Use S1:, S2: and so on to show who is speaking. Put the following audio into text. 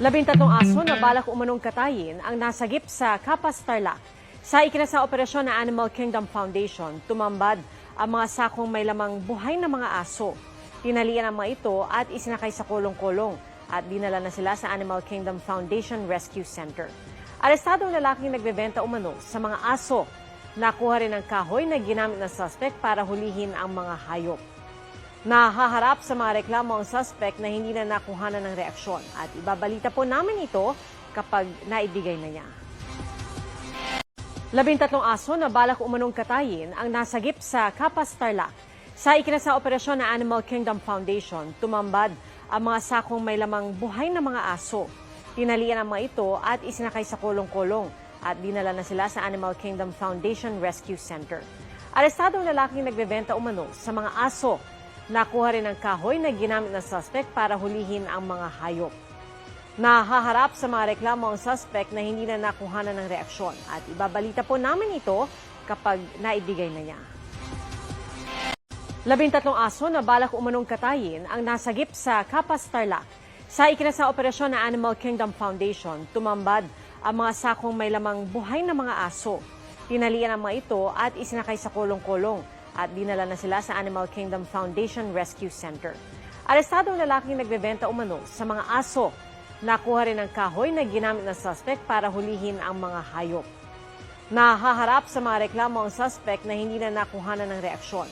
S1: Labintatlong aso na balak umanong katayin ang nasagip sa Kapas Tarlac. Sa ikinasa operasyon ng Animal Kingdom Foundation, tumambad ang mga sakong may lamang buhay na mga aso. Tinalian ang mga ito at isinakay sa kolong-kolong at dinala na sila sa Animal Kingdom Foundation Rescue Center. Arestado ang lalaking nagbebenta umano sa mga aso. Nakuha rin ang kahoy na ginamit ng suspect para hulihin ang mga hayop. Nahaharap sa mga reklamo ang suspect na hindi na nakuhanan ng reaksyon at ibabalita po namin ito kapag naibigay na niya. Labintatlong aso na balak umanong katayin ang nasagip sa Kapas Tarlac. Sa ikinasa operasyon ng Animal Kingdom Foundation, tumambad ang mga sakong may lamang buhay na mga aso. Tinalian ang mga ito at isinakay sa kolong-kolong at dinala na sila sa Animal Kingdom Foundation Rescue Center. Arestado ang lalaking nagbebenta umano sa mga aso. Nakuha rin ang kahoy na ginamit ng suspect para hulihin ang mga hayop. Nahaharap sa mga reklamo ang suspect na hindi na nakuhanan ng reaksyon at ibabalita po namin ito kapag naibigay na niya. Labintatlong aso na balak umanong katayin ang nasagip sa Kapas Tarlac. Sa ikinasa operasyon ng Animal Kingdom Foundation, tumambad ang mga sakong may lamang buhay na mga aso. Tinalian ang mga ito at isinakay sa kolong-kolong at dinala na sila sa Animal Kingdom Foundation Rescue Center. Arestado ang lalaking nagbebenta umano sa mga aso. Nakuha rin ang kahoy na ginamit ng suspect para hulihin ang mga hayop. Nahaharap sa mga reklamo ang suspect na hindi na nakuhanan ng reaksyon